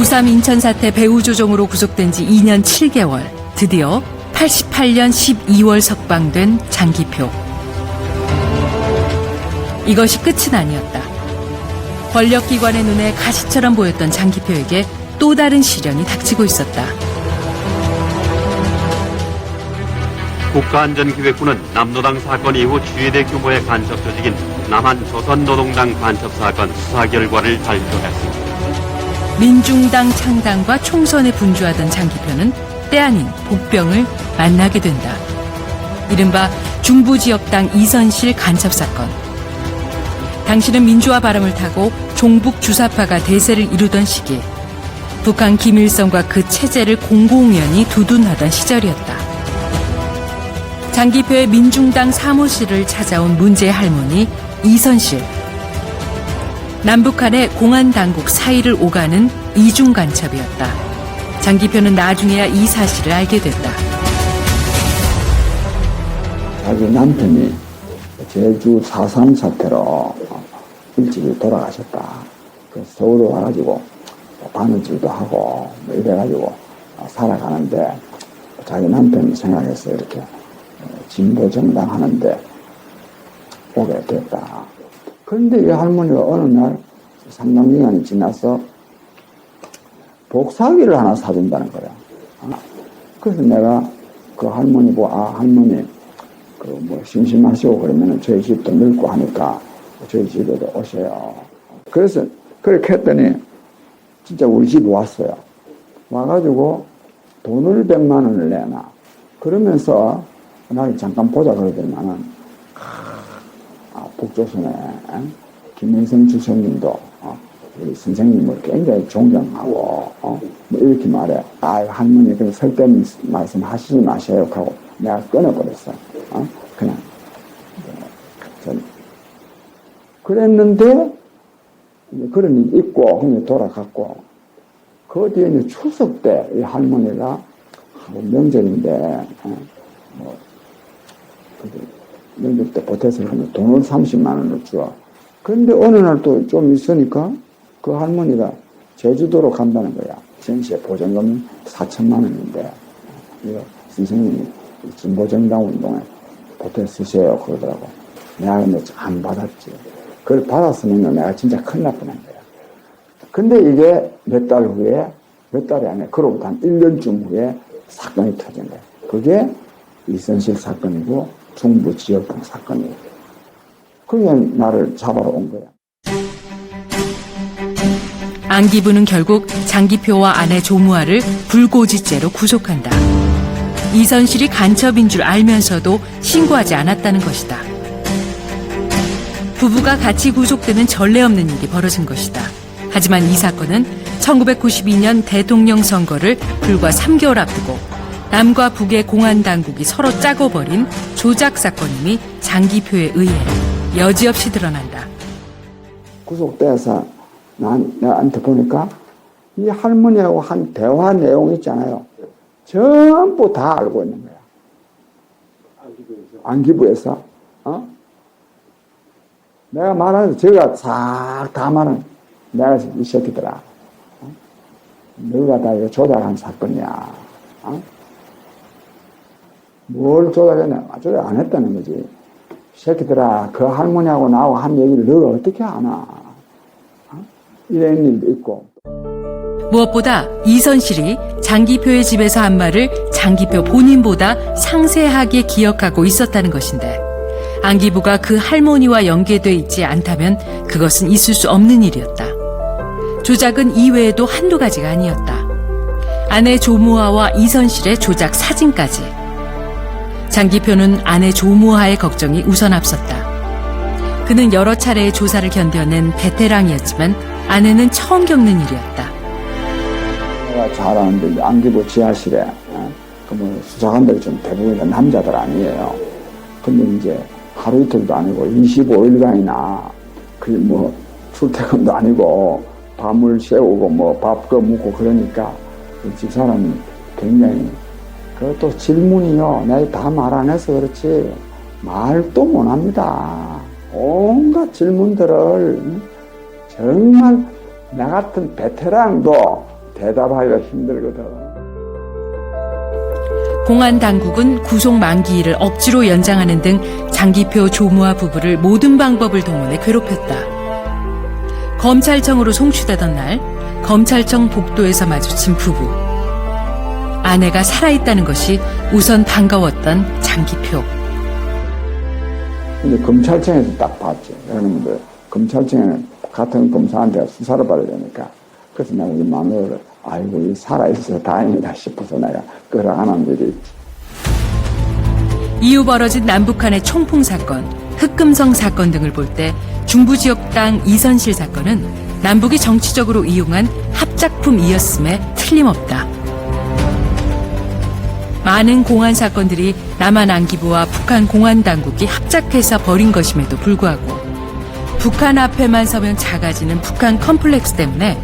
우삼 인천 사태 배후 조종으로 구속된 지 2년 7개월, 드디어 88년 12월 석방된 장기표. 이것이 끝은 아니었다. 권력기관의 눈에 가시처럼 보였던 장기표에게 또 다른 시련이 닥치고 있었다. 국가안전기획부는 남노당 사건 이후 최대 규모의 간첩 조직인 남한 조선노동당 간첩 사건 수사 결과를 발표했습니다. 민중당 창당과 총선에 분주하던 장기표는 때 아닌 복병을 만나게 된다. 이른바 중부지역당 이선실 간첩 사건. 당시는 민주화 바람을 타고 종북 주사파가 대세를 이루던 시기. 북한 김일성과 그 체제를 공공연히 두둔하던 시절이었다. 장기표의 민중당 사무실을 찾아온 문제의 할머니 이선실. 남북한의 공안 당국 사이를 오가는 이중 간첩이었다. 장기표는 나중에야 이 사실을 알게 됐다. 자기 남편이 제주 4.3 사태로 일찍이 돌아가셨다. 그래서 서울에 와가지고 바느질도 하고 뭐 이래가지고 살아가는데 자기 남편이 생각해서 이렇게 진보 정당 하는데 오게 됐다. 그런데 이 할머니가 어느 날 상당 기간이 지나서 복사기를 하나 사준다는 거야. 아, 그래서 내가 그 할머니 보고 아 할머니 그 뭐 심심하시고 그러면은 저희 집도 넓고 하니까 저희 집에도 오세요. 그래서 그렇게 했더니 진짜 우리 집에 왔어요. 와가지고 돈을 100만 원을 내놔. 그러면서 나를 잠깐 보자 그러더니만은 아, 북조선에 에? 김일성 주석님도 어, 우리 선생님을 굉장히 존경하고 어, 뭐 이렇게 말해. 아 할머니 그 설득 말씀 하시지 마세요 하고 내가 끊어버렸어. 어? 그냥 전 그랬는데 그런 일이 있고 그냥 돌아갔고 그 뒤에 이제 추석 때 이 할머니가 뭐 명절인데 어, 뭐 그 때 보태서 하면 돈을 30만 원을 줘. 그런데 어느 날 또 좀 있으니까 그 할머니가 제주도로 간다는 거야. 전시에 보증금 4천만 원인데 이거 선생님이 진보정당 운동에 보태 쓰세요 그러더라고. 내가 근데 안 받았지. 그걸 받았으면 내가 진짜 큰일 날 뻔한 거야. 근데 이게 몇 달 후에 몇 달이 아니라 그로부터 한 1년쯤 후에 사건이 터진 거야. 그게 이선실 사건이고 중부 지역등 사건이에요. 그게 나를 잡아러 온 거야. 안기부는 결국 장기표와 아내 조무아를 불고지죄로 구속한다. 이선실이 간첩인 줄 알면서도 신고하지 않았다는 것이다. 부부가 같이 구속되는 전례 없는 일이 벌어진 것이다. 하지만 이 사건은 1992년 대통령 선거를 불과 3개월 앞두고 남과 북의 공안 당국이 서로 짜고 버린 조작 사건임이 장기표에 의해 여지없이 드러난다. 구속돼서 난 나한테 보니까 이 할머니하고 한 대화 내용 있잖아요. 전부 다 알고 있는 거야. 안기부에서. 어? 내가 말하는 제가 싹 다 말은 내가 이 새끼들아. 어? 너가 다 조작한 사건이야. 어? 뭘 조작했냐? 조작 안 했다는 거지. 새끼들아, 그 할머니하고 나하고 한 얘기를 너가 어떻게 아나? 어? 이런 일도 있고. 무엇보다 이선실이 장기표의 집에서 한 말을 장기표 본인보다 상세하게 기억하고 있었다는 것인데 안기부가 그 할머니와 연계돼 있지 않다면 그것은 있을 수 없는 일이었다. 조작은 이외에도 한두 가지가 아니었다. 아내 조무아와 이선실의 조작 사진까지. 장기표는 아내 조무아의 걱정이 우선 앞섰다. 그는 여러 차례의 조사를 견뎌낸 베테랑이었지만 아내는 처음 겪는 일이었다. 내가 잘 아는데 이제 안기부 지하실에 어? 그뭐 수사관들이 좀 대부분 다 남자들 아니에요. 근데 이제 하루 이틀도 아니고 25일간이나 그 뭐 출퇴근도 아니고 밤을 새우고 뭐 밥거 묻고 그러니까 이 집사람이 굉장히 그것도 질문이요. 내가 다 말 안 해서 그렇지 말도 못 합니다. 온갖 질문들을 응? 정말 나 같은 베테랑도 대답하기가 힘들거든. 공안 당국은 구속 만기일을 억지로 연장하는 등 장기표 조무아 부부를 모든 방법을 동원해 괴롭혔다. 검찰청으로 송치되던 날 검찰청 복도에서 마주친 부부. 아내가 살아있다는 것이 우선 반가웠던 장기표. 근데 검찰청에서 딱 봤지. 여러분들, 검찰청에는 같은 검사한테 수사를 받아야 되니까. 그래서 내가 우리 마누라를, 아이고, 이 살아있어서 다행이다 싶어서 내가 끌어안은 일이 있지. 이후 벌어진 남북한의 총풍 사건, 흑금성 사건 등을 볼 때 중부 지역 당 이선실 사건은 남북이 정치적으로 이용한 합작품이었음에 틀림없다. 많은 공안 사건들이 남한 안기부와 북한 공안 당국이 합작해서 벌인 것임에도 불구하고 북한 앞에만 서면 작아지는 북한 컴플렉스 때문에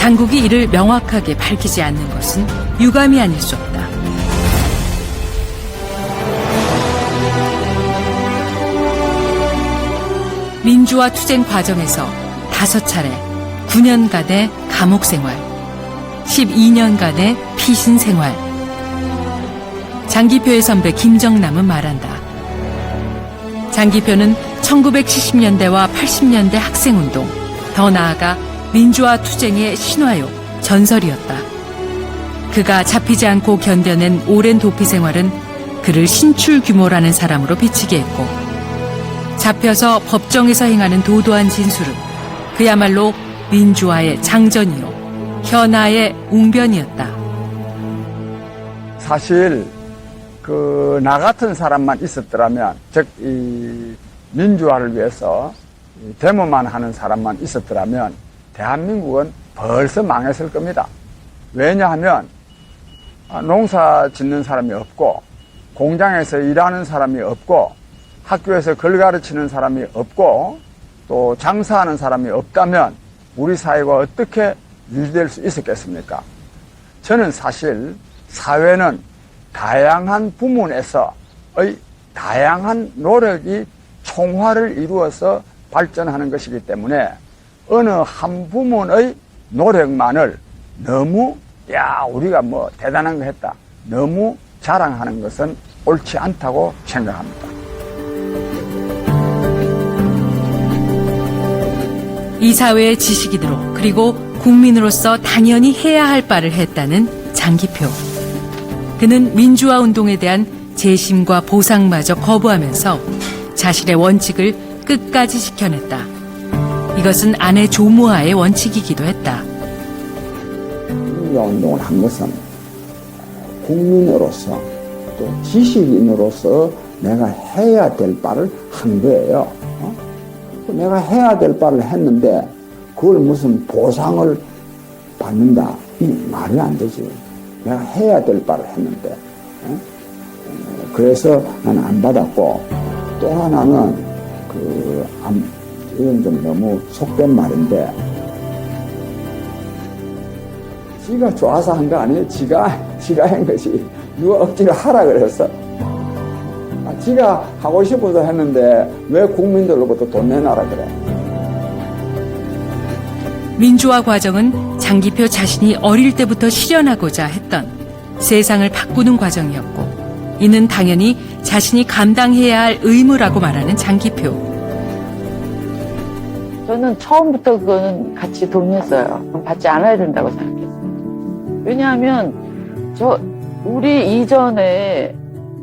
당국이 이를 명확하게 밝히지 않는 것은 유감이 아닐 수 없다. 민주화 투쟁 과정에서 다섯 차례 9년간의 감옥 생활, 12년간의 피신 생활. 장기표의 선배 김정남은 말한다. 장기표는 1970년대와 80년대 학생운동, 더 나아가 민주화 투쟁의 신화요, 전설이었다. 그가 잡히지 않고 견뎌낸 오랜 도피 생활은 그를 신출 규모라는 사람으로 비치게 했고, 잡혀서 법정에서 행하는 도도한 진술은 그야말로 민주화의 장전이요, 현아의 웅변이었다. 사실 그 나 같은 사람만 있었더라면 즉 이 민주화를 위해서 이 데모만 하는 사람만 있었더라면 대한민국은 벌써 망했을 겁니다. 왜냐하면 아, 농사 짓는 사람이 없고 공장에서 일하는 사람이 없고 학교에서 글 가르치는 사람이 없고 또 장사하는 사람이 없다면 우리 사회가 어떻게 유지될 수 있었겠습니까? 저는 사실 사회는 다양한 부문에서의 다양한 노력이 총화를 이루어서 발전하는 것이기 때문에 어느 한 부문의 노력만을 너무 야 우리가 뭐 대단한 거 했다 너무 자랑하는 것은 옳지 않다고 생각합니다. 이 사회의 지식인으로 그리고 국민으로서 당연히 해야 할 바를 했다는 장기표. 그는 민주화 운동에 대한 재심과 보상마저 거부하면서 자신의 원칙을 끝까지 지켜냈다. 이것은 아내 조모아의 원칙이기도 했다. 민주화 운동을 한 것은 국민으로서 또 지식인으로서 내가 해야 될 바를 한 거예요. 어? 내가 해야 될 바를 했는데 그걸 무슨 보상을 받는다 이 말이 안 되지. 내가 해야 될 바를 했는데 어? 그래서 나는 안 받았고 또 하나는 그 안- 이건 좀 너무 속된 말인데 지가 좋아서 한 거 아니에요? 지가, 지가 한 것이. 누가 억지로 하라 그랬어. 아, 지가 하고 싶어서 했는데 왜 국민들로부터 돈 내놔라 그래. 민주화 과정은 장기표 자신이 어릴 때부터 실현하고자 했던 세상을 바꾸는 과정이었고 이는 당연히 자신이 감당해야 할 의무라고 말하는 장기표. 저는 처음부터 그거는 같이 동의했어요. 받지 않아야 된다고 생각했어요. 왜냐하면 저 우리 이전에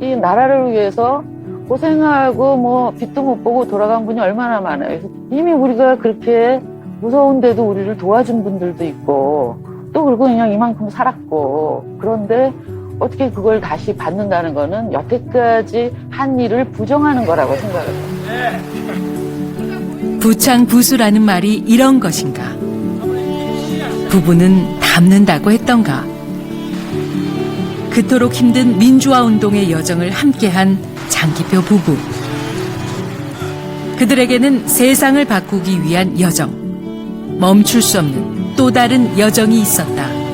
이 나라를 위해서 고생하고 뭐 빚도 못 보고 돌아간 분이 얼마나 많아요. 이미 우리가 그렇게 무서운데도 우리를 도와준 분들도 있고 또 그리고 그냥 이만큼 살았고 그런데 어떻게 그걸 다시 받는다는 거는 여태까지 한 일을 부정하는 거라고 생각해요. 부창부수라는 말이 이런 것인가? 부부는 닮는다고 했던가? 그토록 힘든 민주화 운동의 여정을 함께한 장기표 부부. 그들에게는 세상을 바꾸기 위한 여정, 멈출 수 없는 또 다른 여정이 있었다.